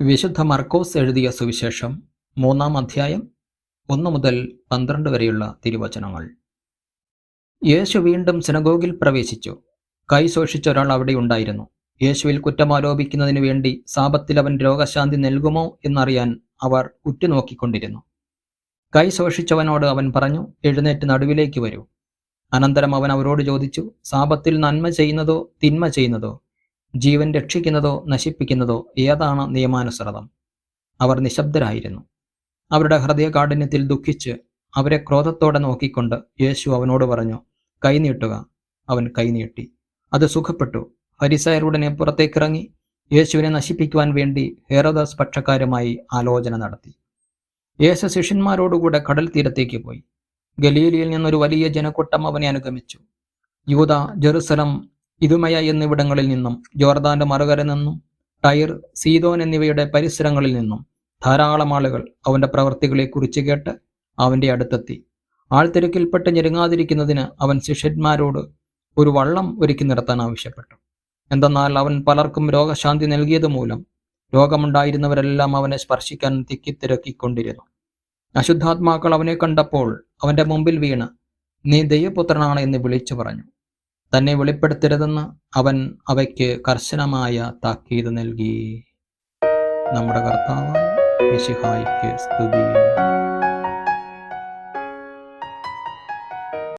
വിശുദ്ധ മർക്കോസ് എഴുതിയ സുവിശേഷം മൂന്നാം അധ്യായം ഒന്ന് മുതൽ പന്ത്രണ്ട് വരെയുള്ള തിരുവചനങ്ങൾ. യേശു വീണ്ടും സിനഗോഗിൽ പ്രവേശിച്ചു. കൈ സൂക്ഷിച്ച ഒരാൾ അവിടെ ഉണ്ടായിരുന്നു. യേശുവിൽ കുറ്റമാരോപിക്കുന്നതിനു വേണ്ടി സാപത്തിൽ അവൻ രോഗശാന്തി നൽകുമോ എന്നറിയാൻ അവർ ഉറ്റുനോക്കിക്കൊണ്ടിരുന്നു. കൈ സൂക്ഷിച്ചവനോട് അവൻ പറഞ്ഞു എഴുന്നേറ്റ് നടുവിലേക്ക് വരൂ. അനന്തരം അവൻ അവരോട് ചോദിച്ചു സാപത്തിൽ നന്മ ചെയ്യുന്നതോ തിന്മ ചെയ്യുന്നതോ? ജീവൻ രക്ഷിക്കുന്നതോ നശിപ്പിക്കുന്നതോ ഏതാണ് നിയമാനുസൃതം? അവർ നിശബ്ദരായിരുന്നു. അവരുടെ ഹൃദയകാഠിന്യത്തിൽ ദുഃഖിച്ച് അവരെ ക്രോധത്തോടെ നോക്കിക്കൊണ്ട് യേശു അവനോട് പറഞ്ഞു കൈനീട്ടുക അവൻ കൈനീട്ടി അത് സുഖപ്പെട്ടു. ഹരിസയറുടനെ പുറത്തേക്കിറങ്ങി യേശുവിനെ നശിപ്പിക്കുവാൻ വേണ്ടി ഹേറോദാസ് പക്ഷക്കാരുമായി ആലോചന നടത്തി. യേശു ശിഷ്യന്മാരോടുകൂടെ കടൽ തീരത്തേക്ക് പോയി. ഗലീലിയിൽ നിന്നൊരു വലിയ ജനക്കൂട്ടം അവനെ അനുഗമിച്ചു. യൂത ജെറുസലം ഇതുമയ എന്നിവിടങ്ങളിൽ നിന്നും ജോർദാന്റെ മറുകര നിന്നും ടൈർ സീതോൻ എന്നിവയുടെ പരിസരങ്ങളിൽ നിന്നും ധാരാളം ആളുകൾ അവന്റെ പ്രവർത്തികളെക്കുറിച്ച് കേട്ട് അവന്റെ അടുത്തെത്തി. ആൾത്തിരക്കിൽപ്പെട്ട് ഞെരുങ്ങാതിരിക്കുന്നതിന് അവൻ ശിഷ്യന്മാരോട് ഒരു വള്ളം ഒരുക്കി നിർത്താൻ ആവശ്യപ്പെട്ടു. എന്തെന്നാൽ അവൻ പലർക്കും രോഗശാന്തി നൽകിയത് മൂലം രോഗമുണ്ടായിരുന്നവരെല്ലാം അവനെ സ്പർശിക്കാൻ തിക്കിത്തിരക്കിക്കൊണ്ടിരുന്നു അശുദ്ധാത്മാക്കൾ അവനെ കണ്ടപ്പോൾ അവന്റെ മുമ്പിൽ വീണ് നീ ദൈവപുത്രനാണ് എന്ന് വിളിച്ചു പറഞ്ഞു. തന്നെ വെളിപ്പെടുത്തരുതെന്ന് അവൻ അവയ്ക്ക് കർശനമായ താക്കീത് നൽകി. നമ്മുടെ കർത്താവ് മിശിഹായിക്ക് സ്തുതി.